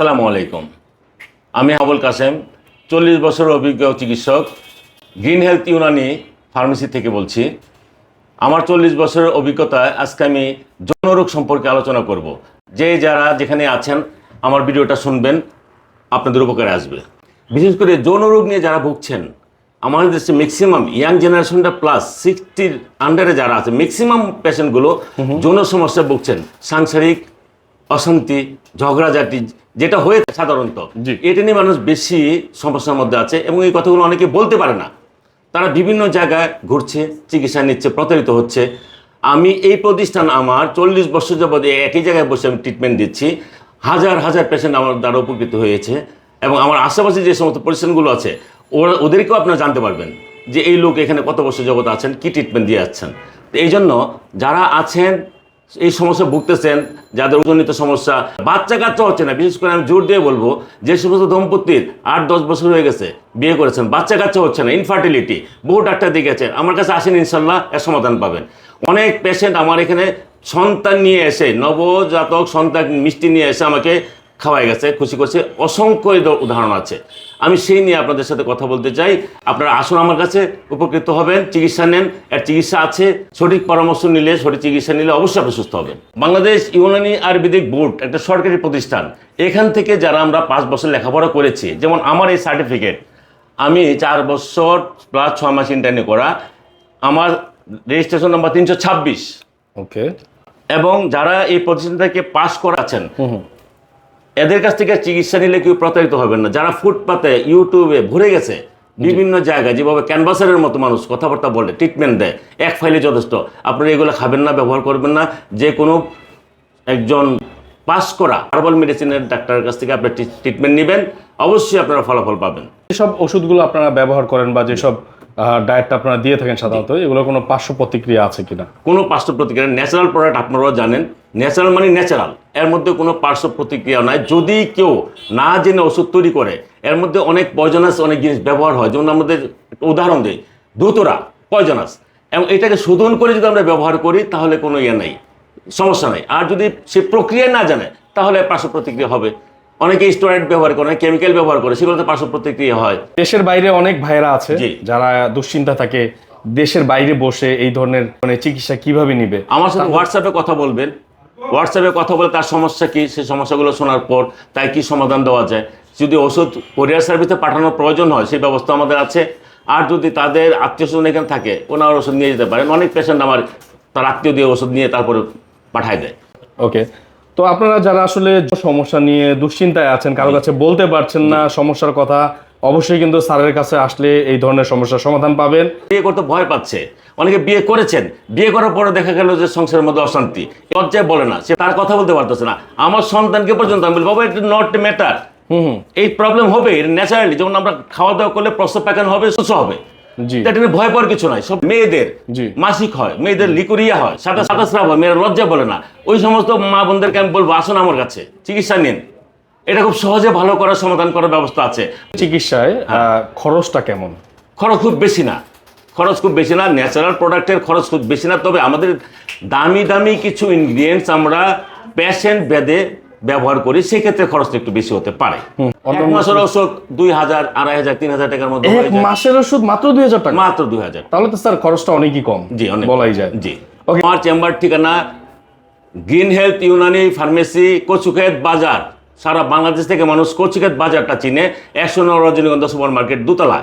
সালামু আলাইকুম। আমি আবুল কাসেম চল্লিশ বছর অভিজ্ঞ চিকিৎসক গ্রিন হেলথ ইউনানি ফার্মেসি থেকে বলছি। আমার চল্লিশ বছরের অভিজ্ঞতায় আজকে আমি যৌনরোগ সম্পর্কে আলোচনা করব। যে যারা যেখানে আছেন আমার ভিডিওটা শুনবেন আপনাদের উপকারে আসবে। বিশেষ করে যৌনরোগ নিয়ে যারা ভুগছেন আমাদের দেশে ম্যাক্সিমাম ইয়াং জেনারেশনটা প্লাস সিক্সটির আন্ডারে যারা আছে ম্যাক্সিমাম পেশেন্টগুলো যৌন সমস্যায় ভুগছেন। সাংসারিক অশান্তি ঝগড়াঝাটি যেটা হয়ে থাকে সাধারণত। এটা নিয়ে মানুষ বেশি সমস্যার মধ্যে আছে এবং এই কথাগুলো অনেকে বলতে পারে না। তারা বিভিন্ন জায়গায় ঘুরছে চিকিৎসা নিচ্ছে প্রতারিত হচ্ছে। আমি এই প্রতিষ্ঠান আমার চল্লিশ বছর যাবৎ একই জায়গায় বসে আমি ট্রিটমেন্ট দিচ্ছি। হাজার হাজার পেশেন্ট আমার দ্বারা উপকৃত হয়েছে এবং আমার আশেপাশে যে সমস্ত প্রতিষ্ঠানগুলো আছে ওরা ওদেরকেও আপনারা জানতে পারবেন যে এই লোক এখানে কত বছর জগৎ আছেন কি ট্রিটমেন্ট দিয়ে যাচ্ছেন। তো এই জন্য যারা আছেন এই সমস্যা ভুগতেছেন, যাদের ওজনিত সমস্যা। বাচ্চা কাচ্চা হচ্ছে না, বিশেষ করে আমি জোর দিয়ে বলব, যে সমস্ত দম্পতির আট, দশ বছর হয়ে গেছে, বিয়ে করেছেন, বাচ্চা কাচ্চা হচ্ছে না ইনফার্টিলিটি বহু ডাক্তার দেখেছে আমার কাছে আসেন, ইনশাল্লাহ এর সমাধান পাবেন। অনেক পেশেন্ট আমার এখানে সন্তান নিয়ে এসে, নবজাতক সন্তান মিষ্টি নিয়ে এসে আমাকে খাওয়াই গেছে খুশি করছে। অসংখ্য উদাহরণ আছে। আমি সেই নিয়ে আপনাদের সাথে কথা বলতে চাই। আপনারা আসুন আমার কাছে উপকৃত হবেন চিকিৎসা নেন। এর চিকিৎসা আছে সঠিক পরামর্শ নিলে সঠিক চিকিৎসা নিলে অবশ্যই আপনি সুস্থ হবেন। বাংলাদেশ ইউনানি আয়ুর্বেদিক বোর্ড একটা সরকারি প্রতিষ্ঠান। এখান থেকে যারা আমরা পাঁচ বছর লেখাপড়া করেছি যেমন আমার এই সার্টিফিকেট আমি চার বছর প্লাস ছ মাস ইন্টারনি করা। আমার রেজিস্ট্রেশন নাম্বার তিনশো ছাব্বিশ। ওকে এবং যারা এই প্রতিষ্ঠান থেকে পাশ করাচ্ছেন এদের কাছ থেকে চিকিৎসা নিলে কেউ প্রতারিত হবেন না। যারা ফুটপাতে ইউটিউবে ভরে গেছে বিভিন্ন জায়গায় যেভাবে ক্যানভাসারের মতো মানুষ কথাবার্তা বলে ট্রিটমেন্ট দেয় এক ফাইলে যথেষ্ট। আপনারা এগুলো খাবেন না ব্যবহার করবেন না। যে কোনো একজন পাস করা হার্বাল মেডিসিনের ডাক্তারের কাছ থেকে আপনি ট্রিটমেন্ট নেবেন। অবশ্যই আপনারা ফলাফল পাবেন। যেসব ওষুধগুলো আপনারা ব্যবহার করেন বা যেসব ডায়েটটা আপনারা দিয়ে থাকেন সাধারণত এগুলো কোনো পার্শ্ব প্রতিক্রিয়া আছে কিনা? কোনো পার্শ্ব প্রতিক্রিয়া ন্যাচারাল প্রোডাক্ট আপনারাও জানেন। ন্যাচারাল মানে ন্যাচারাল এর মধ্যে কোনো পার্শ্ব প্রতিক্রিয়া নাই। যদি কেউ না জেনে ওষুধ তৈরি করে এর মধ্যে অনেক পয়জনাস অনেক জিনিস ব্যবহার হয়। যেমন আমাদের উদাহরণ দিই ধুতরা পয়জনাস এবং এটাকে শোধন করে যদি আমরা ব্যবহার করি তাহলে কোনো ইয়ে নেই সমস্যা নেই। আর যদি সে প্রক্রিয়া না জানে তাহলে পার্শ্ব প্রতিক্রিয়া হবে। অনেকে স্টোরাইড ব্যবহার করে কেমিক্যাল ব্যবহার করে সেগুলোতে পার্শ্ব প্রতিক্রিয়া হয়। দেশের বাইরে অনেক ভাইরা আছে। যারা দুশ্চিন্তা থাকে দেশের বাইরে বসে এই ধরনের মানে চিকিৎসা কীভাবে নিবে? আমার সাথে হোয়াটসঅ্যাপে কথা বলবেন। হোয়াটসঅ্যাপে কথা বলে তার সমস্যা কি? সেই সমস্যাগুলো শোনার পর তাই কি সমাধান দেওয়া যায়? যদি ওষুধ কোরিয়ার সার্ভিসে পাঠানোর প্রয়োজন হয় সেই ব্যবস্থা আমাদের আছে। আর যদি তাদের আত্মীয় স্বজন এখানে থাকে ওনার ওষুধ নিয়ে যেতে পারেন। অনেক পেশেন্ট আমার তার আত্মীয় দিয়ে ওষুধ নিয়ে তারপরে পাঠায় দেয়। ওকে তো আপনারা যারা আসলে সমস্যা নিয়ে দুশ্চিন্তায় আছেন কারও কাছে বলতে পারছেন না সমস্যার কথা অবশ্যই কিন্তু স্যারের কাছে আসলে এই ধরনের সমস্যার সমাধান পাবেন। বিয়ে করতে ভয় পাচ্ছে। অনেকে বিয়ে করেছেন। বিয়ে করার পরে দেখা গেল যে সংসারের মধ্যে অশান্তি। লজ্জায় বলে না। সে তার কথা বলতে পারতেছে না। আমার সন্তানকে পর্যন্ত আমি বলি বাবা এটা নট ম্যাটার হুম এই প্রবলেম হবে ন্যাচারালি যেমন আমরা খাওয়া দাওয়া করলে প্রস্রাব পায়খানা হবে সুস্থ হবে। ভয় পাওয়ার কিছু নাই। সব মেয়েদের। মাসিক হয় মেয়েদের লিকুরিয়া হয় সাদা সাদা স্রাব হয় মেয়েরা লজ্জা বলে না। ওই সমস্ত মা বোনদেরকে আমি বলব আসুন আমার কাছে চিকিৎসা নিন। এটা খুব সহজে ভালো করার সমাধান করার ব্যবস্থা আছে। চিকিৎসায় আহ, খরচটা কেমন? খরচ খুব বেশি না। খরচ খুব বেশি না ন্যাচারাল প্রোডাক্টের খরচ খুব বেশি না তবে আমাদের দামি দামি কিছু ইনগ্রিডিয়েন্টস আমরা পেশেন্ট বেদে ব্যবহার করি সেক্ষেত্রে খরচটা একটু বেশি হতে পারে। এক মাসের ওষুধ দুই হাজার আড়াই হাজার তিন হাজার টাকার মধ্যে এক মাসের ওষুধ মাত্র দুই হাজার টাকা? মাত্র দুই হাজার। তাহলে তো স্যার খরচটা অনেকই কম জি অনেক। বলাই যায়। জি. আমার চেম্বার ঠিকানা green health Unani pharmacy Kachukhet Bazar. সারা বাংলাদেশ থেকে মানুষ কচিকাত বাজারটা চিনে একশো নয় রজনীগন্ধা সুপার মার্কেট দুতলা